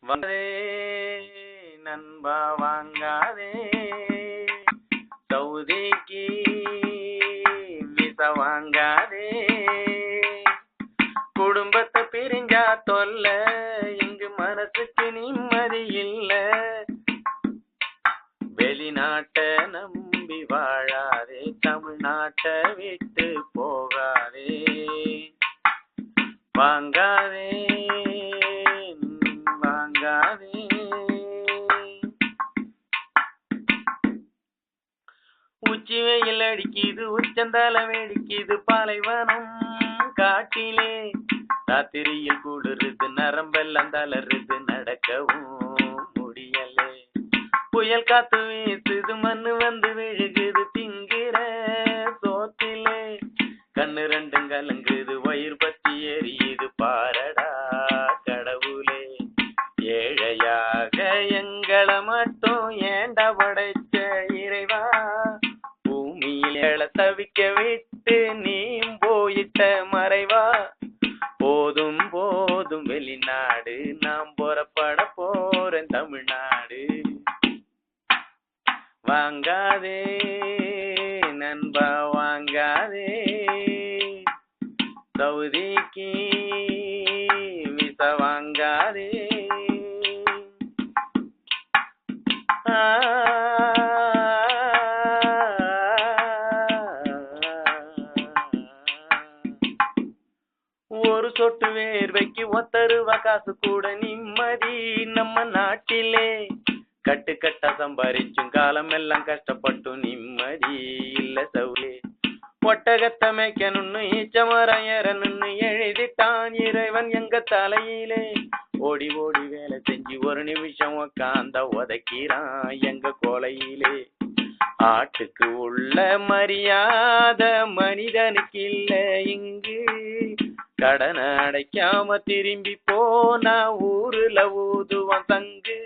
வந்தே நண்பா வாங்காதே. சவுதிக்கு விசா வாங்காதே. குடும்பத்தை பிரிஞ்சா தொல்ல இங்கு மனசுக்கு நிம்மதி இல்ல. வெளிநாட்டை நம்பி வாழாதே தமிழ்நாட்டை விட்டு போகாதே. வாங்காதே. உச்சி வெயில் அடிக்குது உச்சந்தால வெடிக்குது பாலைவனம் காட்டிலே. ராத்திரியில் கூடுறது நரம்பெல்லாம் தளருது நடக்கவும் முடியலே. புயல் காத்து வீசுது மண்ணு வந்து விழுகுது திங்கிற சோத்திலே. கண்ணு ரெண்டும் கலங்குது தவிக்க விட்டு நீ போயிட்ட மறைவா? போதும் போதும் வெளிநாடு. நாம் புறப்பட போறேன் தமிழ்நாடு. வாங்காதே நண்பா வாங்காதே. சவுதிக்கு விச வாங்காதே. ஆ ஒரு சொட்டு வேர்வைக்கு ஒத்தருவா காசு கூட நிம்மதி நம்ம நாட்டிலே. கட்டு கட்டா சம்பாரிச்சும் காலம் எல்லாம் கஷ்டப்பட்டு நிம்மதி இல்ல சவுலே. ஒட்டகத்தை மேய்க்கணும்னு ஈச்சமரம் ஏறணும்னு எழுதிட்டான் இறைவன் எங்க தலையிலே. ஓடி ஓடி வேலை செஞ்சு ஒரு நிமிஷம் உக்காந்த உதைக்கிறான் எங்க கோலையிலே. ஆட்டுக்கு உள்ள மரியாதை மனிதனுக்கு இல்லை இங்கு. கடனை அடைக்காம திரும்பி போனா ஊருல ஊதுவான் தங்கு.